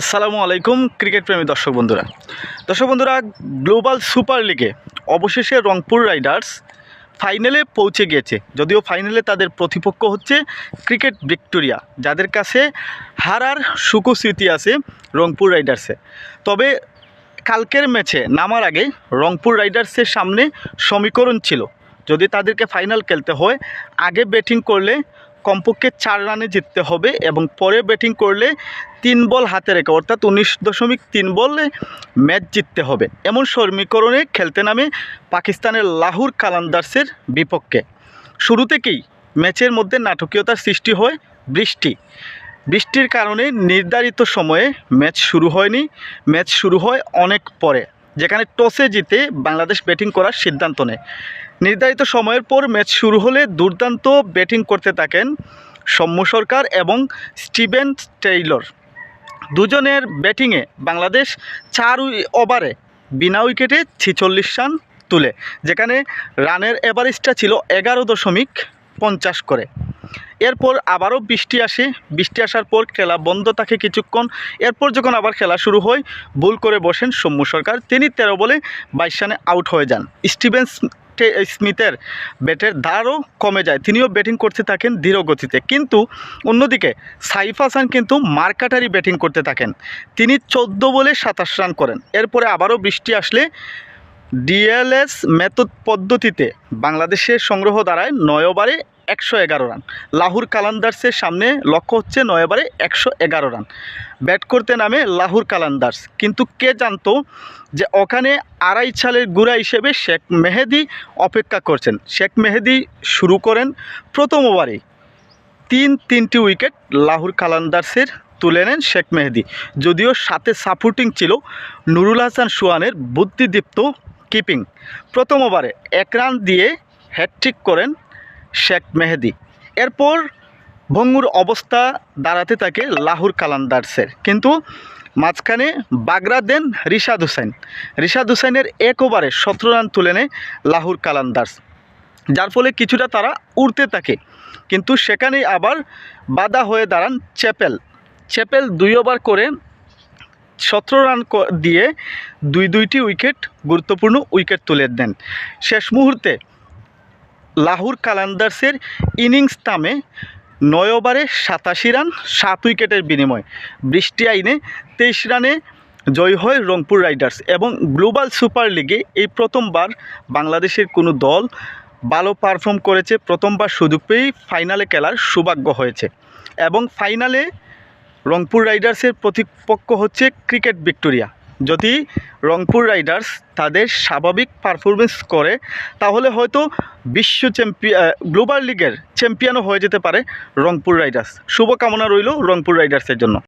আসসালামু আলাইকুম ক্রিকেট প্রেমী দর্শক বন্ধুরা। দর্শক বন্ধুরা, গ্লোবাল সুপার লিগে অবশেষে রংপুর রাইডার্স ফাইনালে পৌঁছে গিয়েছে। যদিও ফাইনালে তাদের প্রতিপক্ষ হচ্ছে ক্রিকেট ভিক্টোরিয়া, যাদের কাছে হারার সুখস্মৃতি আছে রংপুর রাইডার্সে। তবে কালকের ম্যাচে নামার আগে রংপুর রাইডার্সের সামনে সমীকরণ ছিল। যদি তাদেরকে ফাইনাল খেলতে হয়, আগে ব্যাটিং করলে কমপক্ষে চার রানে জিততে হবে এবং পরে ব্যাটিং করলে তিন বল হাতে রেখে, অর্থাৎ উনিশ দশমিক তিন বলে ম্যাচ জিততে হবে। এমন সমীকরণে খেলতে নামে পাকিস্তানের লাহুর কালান্দার্সের বিপক্ষে। শুরু থেকেই ম্যাচের মধ্যে নাটকীয়তার সৃষ্টি হয় বৃষ্টি। বৃষ্টির কারণে নির্ধারিত সময়ে ম্যাচ শুরু হয়নি। ম্যাচ শুরু হয় অনেক পরে, যেখানে টসে জিতে বাংলাদেশ ব্যাটিং করার সিদ্ধান্ত নেয়। নির্ধারিত সময়ের পর ম্যাচ শুরু হলে দুর্দান্ত ব্যাটিং করতে থাকেন সৌম্য সরকার এবং স্টিভেন টেইলর। দুজনের ব্যাটিংয়ে বাংলাদেশ চার ওভারে বিনা উইকেটে ছিচল্লিশ রান তুলে, যেখানে রানের এভারেজটা ছিল এগারো দশমিক পঞ্চাশ করে। এরপর আবারও বৃষ্টি আসে। বৃষ্টি আসার পর খেলা বন্ধ থাকে কিছুক্ষণ। এরপর যখন আবার খেলা শুরু হয়, ভুল করে বসেন সৌম্য সরকার। তিনি তেরো বলে বাইশ রানে আউট হয়ে যান। স্টিভেন স্মিথে- স্মিথের ব্যাটের ধারও কমে যায়। তিনিও ব্যাটিং করতে থাকেন ধীর গতিতে কিন্তু অন্যদিকে সাইফ হাসান কিন্তু মার্কাটারি ব্যাটিং করতে থাকেন। তিনি চোদ্দ বলে সাতাশ রান করেন। এরপরে আবারও বৃষ্টি আসলে ডিএলএস মেথড পদ্ধতিতে বাংলাদেশের সংগ্রহ দাঁড়ায় নয় একশো এগারো রান। লাহুর কালান্দার্সের সামনে লক্ষ্য হচ্ছে নয় একশো এগারো রান। ব্যাট করতে নামে লাহুর কালান্দার্স। কিন্তু কে জানতো যে ওখানে আড়াই ছালের গুড়া হিসেবে শেখ মেহেদি অপেক্ষা করছেন? শেখ মেহেদি শুরু করেন প্রথম ওভারেই তিন, তিনটি উইকেট লাহুর কালান্দার্সের তুলে নেন শেখ মেহেদি। যদিও সাথে সাপোর্টিং ছিল নুরুল হাসান সোহানের বুদ্ধিদীপ্ত কিপিং প্রথম ওভারে এক রান দিয়ে হ্যাটট্রিক করেন শেখ মেহেদি। এরপর ভঙ্গুর অবস্থা দাঁড়াতে থাকে লাহুর কালান্দার্সের কিন্তু মাঝখানে বাগড়া দেন রিশাদ হুসাইন রিশাদ হুসাইনের এক ওভারে সতেরো রান তুলে নেয় লাহুর কালান্দার্স। যার ফলে কিছুটা তারা উড়তে থাকে। কিন্তু সেখানেই আবার বাধা হয়ে দাঁড়ান চ্যাপেল চ্যাপেল দুই ওভার করে সতেরো রান দিয়ে দুই দুইটি উইকেট গুরুত্বপূর্ণ উইকেট তুলে দেন। শেষ মুহূর্তে লাহুর কালান্দার্সের ইনিংস তামে নয় ওভারে সাতাশি রান, সাত উইকেটের বিনিময়। বৃষ্টি আইনে তেইশ রানে জয় হয় রংপুর রাইডার্স এবং গ্লোবাল সুপার লিগে এই প্রথমবার বাংলাদেশের কোনো দল ভালো পারফর্ম করেছে। প্রথমবার সুযোগ পেয়েই ফাইনালে খেলার সৌভাগ্য হয়েছে এবং ফাইনালে রংপুর রাইডার্সের প্রতিপক্ষ হচ্ছে ক্রিকেট ভিক্টোরিয়া। যদি রংপুর রাইডার্স তাদের স্বাভাবিক পারফরমেন্স করে, তাহলে হয়তো বিশ্ব চ্যাম্পিয়ন গ্লোবাল লিগের চ্যাম্পিয়নও হয়ে যেতে পারে রংপুর রাইডার্স। শুভকামনা রইল রংপুর রাইডার্সের জন্য।